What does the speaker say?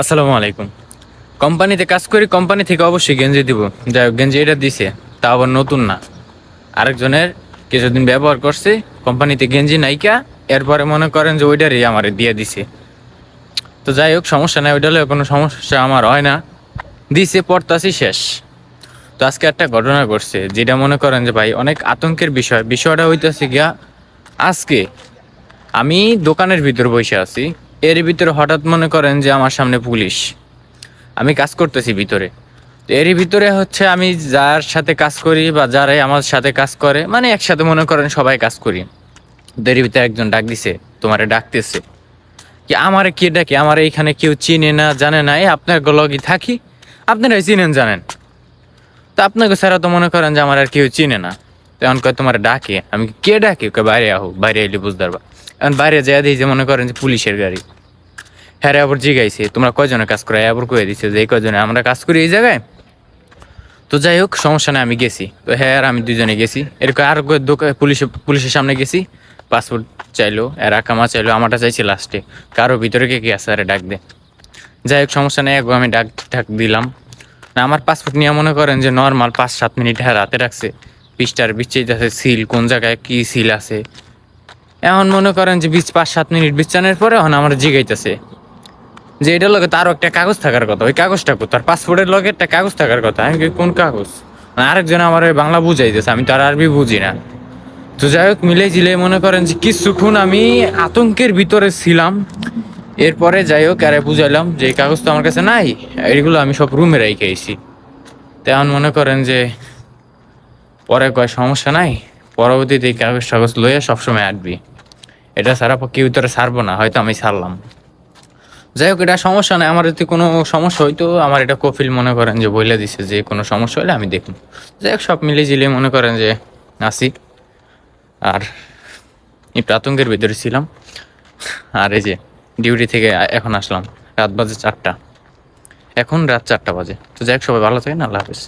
আসসালামু আলাইকুম। কোম্পানিতে কাজ করি, কোম্পানি থেকে অবশ্যই গেঞ্জি দিব। যাই হোক, গেঞ্জি এটা দিছে, তা আবার নতুন না। আরেকজনের কিছুদিন ব্যবহার করছে, কোম্পানিতে গেঞ্জি নাইকা, এরপরে মনে করেন যে ওইটারই আমার দিয়ে দিছে। তো যাই হোক, সমস্যা নাই, ওইটা কোনো সমস্যা আমার হয় না। দিছে পড়তাছি শেষ। তো আজকে একটা ঘটনা ঘটছে, যেটা মনে করেন যে ভাই, অনেক আতঙ্কের বিষয়। বিষয়টা হইতেছে গিয়া, আজকে আমি দোকানের ভিতর বসে আছি। এর ভিতরে হঠাৎ মনে করেন যে আমার সামনে পুলিশ। আমি কাজ করতেছি ভিতরে। এর ভিতরে হচ্ছে আমি যার সাথে কাজ করি বা যারাই আমার সাথে কাজ করে মানে একসাথে মনে করেন সবাই কাজ করি। এর ভিতরে একজন ডাক দিছে, তোমারে ডাকতেছে। কি আমারে কে ডাকে? আমার এইখানে কেউ চিনে না, জানে না। এই আপনার লগই থাকি, আপনারাই চিনেন, জানেন। তো আপনাকে ছাড়া তো মনে করেন যে আমার আর কেউ চিনে না। তখন কয়, তোমার ডাকে? আমি কে ডাকে? বাইরে আহো, বাইরে এলে বুঝতে পারবা। এখন বাইরে যাই দিই যে মনে করেন যে পুলিশের গাড়ি। হ্যাঁ আবার জিগাইছে। তোমরা কয়জনে কাজ করো? আবার কয়ে দিছে যে এই কয়জনে আমরা কাজ করি এই জায়গায়। তো যাই হোক, সমস্যা নেই, আমি গেছি। তো হ্যাঁ আর আমি দুজনে গেছি। এরকম আর পুলিশে, পুলিশের সামনে গেছি। পাসপোর্ট চাইলো এর আকামা চাইলো, আমারটা চাইছি লাস্টে। কারও ভিতরে কে কে আছে, আরে ডাক দে। যাই হোক, সমস্যা নেই আমি ডাক ডাক দিলাম। না, আমার পাসপোর্ট নিয়ে মনে করেন যে নর্মাল পাঁচ, সাত মিনিট হ্যাঁ রাতে রাখছে। পিসটার বিচ্ছেদ আছে, সিল, কোন জায়গায় কি সিল আছে। এমন মনে করেন যে বিচ পাঁচ, সাত মিনিট বিচ্ছানের পরে এখন আমার জিগাইতেছে। যে এটার লগে তারও একটা কাগজ থাকার কথা। ওই কাগজটা কো তার পাসপোর্টের লগে একটা কাগজ থাকার কথা। আমি কোন কাগজ? আরেকজন আমার ওই বাংলা বুঝাইতেছে, আমি তো আর আরবি বুঝি না। তো যাই হোক, মিলে জিলে মনে করেন যে কিছুক্ষণ আমি আতঙ্কের ভিতরে ছিলাম। এরপরে যাই হোক, আরে বুঝাইলাম যে এই কাগজ তো আমার কাছে নাই এইগুলো আমি সব রুমে রেখে আইছি। তেমন মনে করেন যে পরে কয় সমস্যা নাই, পরবর্তীতে এই কাগজ টাগজ লইয়া সবসময় আটবি এটা ছাড়া কেউ তোরা ছাড়বো না, হয়তো আমি ছাড়লাম। যাই হোক, এটা সমস্যা নাই। আমার যদি কোনো সমস্যা হয়তো আমার এটা কফিল মনে করেন যে বইলে দিছে যে কোনো সমস্যা হলে আমি দেখব যাই হোক, সব মিলে জিলে মনে করেন যে আসি আর এই আতঙ্কের ভিতরে ছিলাম। আর এই যে ডিউটি থেকে এখন আসলাম। রাত বাজে চারটা। এখন রাত চারটা বাজে। তো যাই হোক, সবাই ভালো থাকেন, আল্লাহ হাফিজ।